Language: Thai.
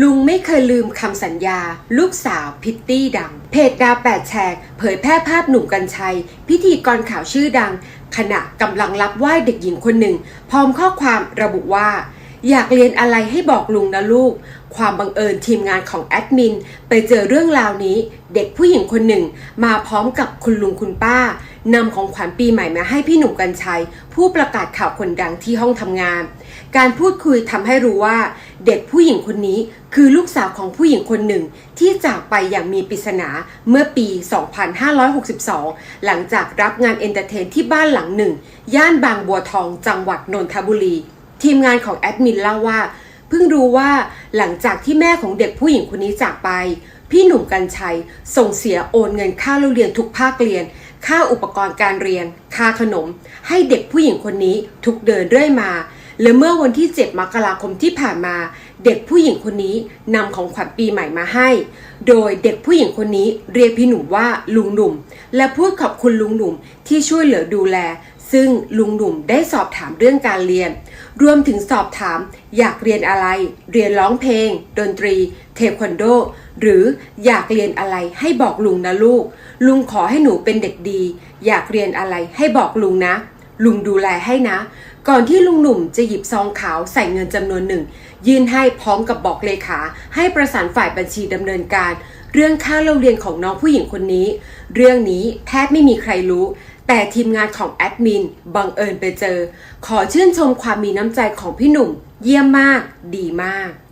ลุงไม่เคยลืมคำสัญญา ลูกสาวพิตตี้ดัง เพจดาวแปดแฉกเผยแพร่ภาพหนุ่มกัญชัย พิธีกรข่าวชื่อดัง ขณะกำลังรับไหว้เด็กหญิงคนหนึ่ง พร้อมข้อความระบุว่า อยากเรียนอะไรให้บอกลุงนะลูก ความบังเอิญทีมงานของแอดมิน ไปเจอเรื่องราวนี้ เด็กผู้หญิงคนหนึ่ง มาพร้อมกับคุณลุงคุณป้า นำของขวัญปีใหม่มาให้พี่หนุ่มกัญชัย ผู้ประกาศข่าวคนดังที่ห้องทำงาน การพูดคุยทำให้รู้ว่า เด็กผู้หญิงคนนี้คือลูกสาวของผู้หญิงคนหนึ่ง ที่จากไปอย่างมีปริศนาเมื่อปี 2562 หลังจากรับงานเอนเตอร์เทนที่บ้านหลังหนึ่ง ย่านบางบัวทองจังหวัดนนทบุรี ทีมงานของแอดมินเล่าว่าเพิ่งรู้ว่าหลังจากที่แม่ของเด็กผู้หญิงคนนี้จากไปพี่หนุ่มกัญชัยส่งเสียโอนเงินค่าเรียนทุกภาคเรียน ค่าอุปกรณ์การเรียน ค่าขนม ให้เด็กผู้หญิงคนนี้ทุกเดือนเรื่อยมา และเมื่อวันที่ 7 มกราคมที่ผ่านมา เด็กผู้หญิงคนนี้นำของขวัญปีใหม่มาให้ โดยเด็กผู้หญิงคนนี้เรียกพี่หนุ่มว่าลุงหนุ่ม และพูดขอบคุณลุงหนุ่มที่ช่วยเหลือดูแล ซึ่งลุงหนุ่มได้สอบถามเรื่องการเรียน รวมถึงสอบถามอยากเรียนอะไร เรียนร้องเพลง ดนตรี เทควันโด หรืออยากเรียนอะไรให้บอกลุงนะลูก ลุงขอให้หนูเป็นเด็กดี อยากเรียนอะไรให้บอกลุงนะ ลุงดูแลให้นะ ก่อนที่ลุงหนุ่มจะหยิบซองขาวใส่เงินจำนวนหนึ่ง ยื่นให้พร้อมกับบอกเลขา ให้ประสานฝ่ายบัญชีดำเนินการ เรื่องค่าเล่าเรียนของน้องผู้หญิงคนนี้ เรื่องนี้แทบไม่มีใครรู้ แต่ทีมงานของแอดมินบังเอิญไปเจอ ขอชื่นชมความมีน้ำใจของพี่หนุ่ม เยี่ยมมาก ดีมาก